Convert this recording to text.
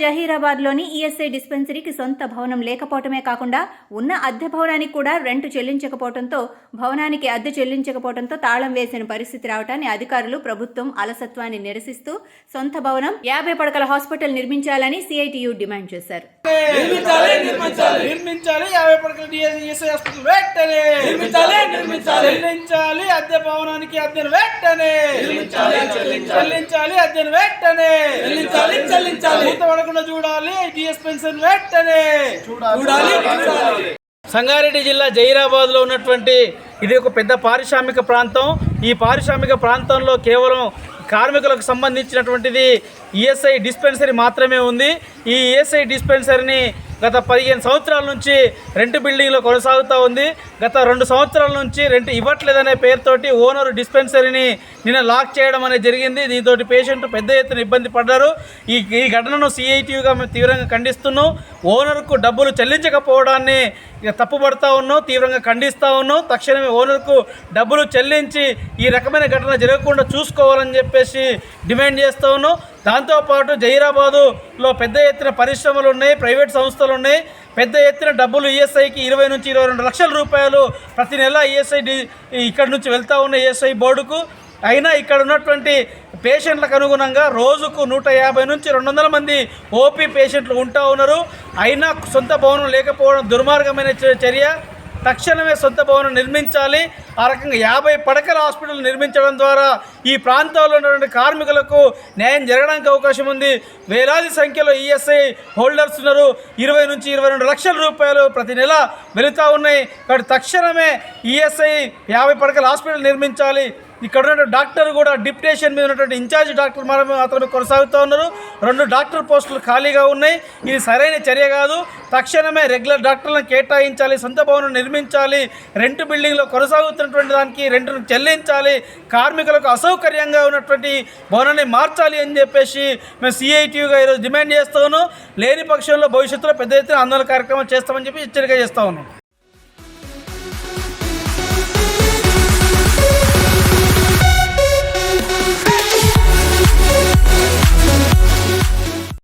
జహీరాబాద్లోని ESI డిస్పెన్సరీకి సొంత భవనం లేకపోవటమే కాకుండా ఉన్న అద్దె భవనానికి కూడా రెంటు చెల్లించకపోవడంతో భవనానికి అద్దె చెల్లించకపోవడంతో తాళం వేసిన పరిస్థితి రావటాన్ని అధికారులు ప్రభుత్వం అలసత్వాన్ని నిరసిస్తూ సొంత భవనం యాభై పడకల హాస్పిటల్ నిర్మించాలని సిఐటియు డిమాండ్ చేశారు నిర్మించాలి నిర్మించాలి నిర్మించాలి యాభై పడకల డిఎస్ఐ హాస్పిటల్ వెంటనే నిర్మించాలి, నిర్మించాలి. చెల్లించాలి అద్దె భవనానికి అద్దెను వెంటనే చెల్లించాలి. చెల్లించాలి అద్దెను వెంటనే చెల్లించాలి, చెల్లించాలి. పడకుండా చూడాలి. డిఎస్ పెన్షన్ వెంటనే. చూడాలి. చూడాలి సంగారెడ్డి జిల్లా జైరాబాద్లో ఉన్నటువంటి ఇది ఒక పెద్ద పారిశ్రామిక ప్రాంతం. ఈ పారిశ్రామిక ప్రాంతంలో కేవలం కార్మికులకు సంబంధించినటువంటిది ఈఎస్ఐ డిస్పెన్సరీ మాత్రమే ఉంది. ఈ ఈఎస్ఐ డిస్పెన్సరీని గత పదిహేను సంవత్సరాల నుంచి రెంట్ బిల్డింగ్లో కొనసాగుతూ ఉంది. గత రెండు సంవత్సరాల నుంచి రెంట్ ఇవ్వట్లేదనే పేరుతోటి ఓనర్ డిస్పెన్సరీని నిన్న లాక్ చేయడం అనేది జరిగింది. దీంతో పేషెంట్ పెద్ద ఎత్తున ఇబ్బంది పడ్డారు. ఈ ఈ ఘటనను సిఐటియుగా మేము తీవ్రంగా ఖండిస్తున్నాం. ఓనర్కు డబ్బులు చెల్లించకపోవడాన్ని తప్పుపడతా ఉన్నాం తీవ్రంగా ఖండిస్తూ ఉన్నాం. తక్షణమే ఓనర్కు డబ్బులు చెల్లించి ఈ రకమైన ఘటన జరగకుండా చూసుకోవాలని చెప్పేసి డిమాండ్ చేస్తూ ఉన్నాం. దాంతోపాటు జహీరాబాదులో పెద్ద ఎత్తున పరిశ్రమలు ఉన్నాయి ప్రైవేట్ సంస్థలు ఉన్నాయి. పెద్ద ఎత్తున డబ్బులు ఈఎస్ఐకి ఇరవై నుంచి ఇరవై రెండు లక్షల రూపాయలు ప్రతి నెల ఈఎస్ఐ డి ఇక్కడ నుంచి వెళ్తూ ఉన్న ఈఎస్ఐ బోర్డుకు. అయినా ఇక్కడ ఉన్నటువంటి పేషెంట్లకు అనుగుణంగా రోజుకు నూట యాభై నుంచి రెండు వందల మంది ఓపీ పేషెంట్లు ఉంటా ఉన్నారు. అయినా సొంత భవనం లేకపోవడం దుర్మార్గమైన చర్య. తక్షణమే సొంత భవనం నిర్మించాలి. ఆ రకంగా యాభై పడకల హాస్పిటల్ నిర్మించడం ద్వారా ఈ ప్రాంతాల్లో ఉన్నటువంటి కార్మికులకు న్యాయం జరగడానికి అవకాశం ఉంది. వేలాది సంఖ్యలో ఈఎస్ఐ హోల్డర్స్ ఉన్నారు. ఇరవై నుంచి ఇరవై రెండు లక్షల రూపాయలు ప్రతి నెల వెళుతూ ఉన్నాయి. కాబట్టి తక్షణమే ఈఎస్ఐ యాభై పడకల హాస్పిటల్ నిర్మించాలి. ఇక్కడ ఉన్న డాక్టర్ కూడా డిప్యుటేషన్ మీద ఉన్నటువంటి ఇన్ఛార్జ్ డాక్టర్ మాత్రమే కొనసాగుతూ ఉన్నారు. రెండు డాక్టర్ పోస్టులు ఖాళీగా ఉన్నాయి. ఇది సరైన చర్య కాదు. తక్షణమే రెగ్యులర్ డాక్టర్లను కేటాయించాలి సొంత భవనం నిర్మించాలి రెంట్ బిల్డింగ్లో కొనసాగుతున్నటువంటి దానికి రెంట్ను చెల్లించాలి కార్మికులకు అసౌకర్యంగా ఉన్నటువంటి భవనాన్ని మార్చాలి అని చెప్పేసి మేము సిఐటియుగా ఈరోజు డిమాండ్ చేస్తూ ఉన్నాం. లేని పక్షంలో భవిష్యత్తులో పెద్ద ఎత్తున ఆందోళన కార్యక్రమం చేస్తామని చెప్పి హెచ్చరిక చేస్తూ ఉన్నాం.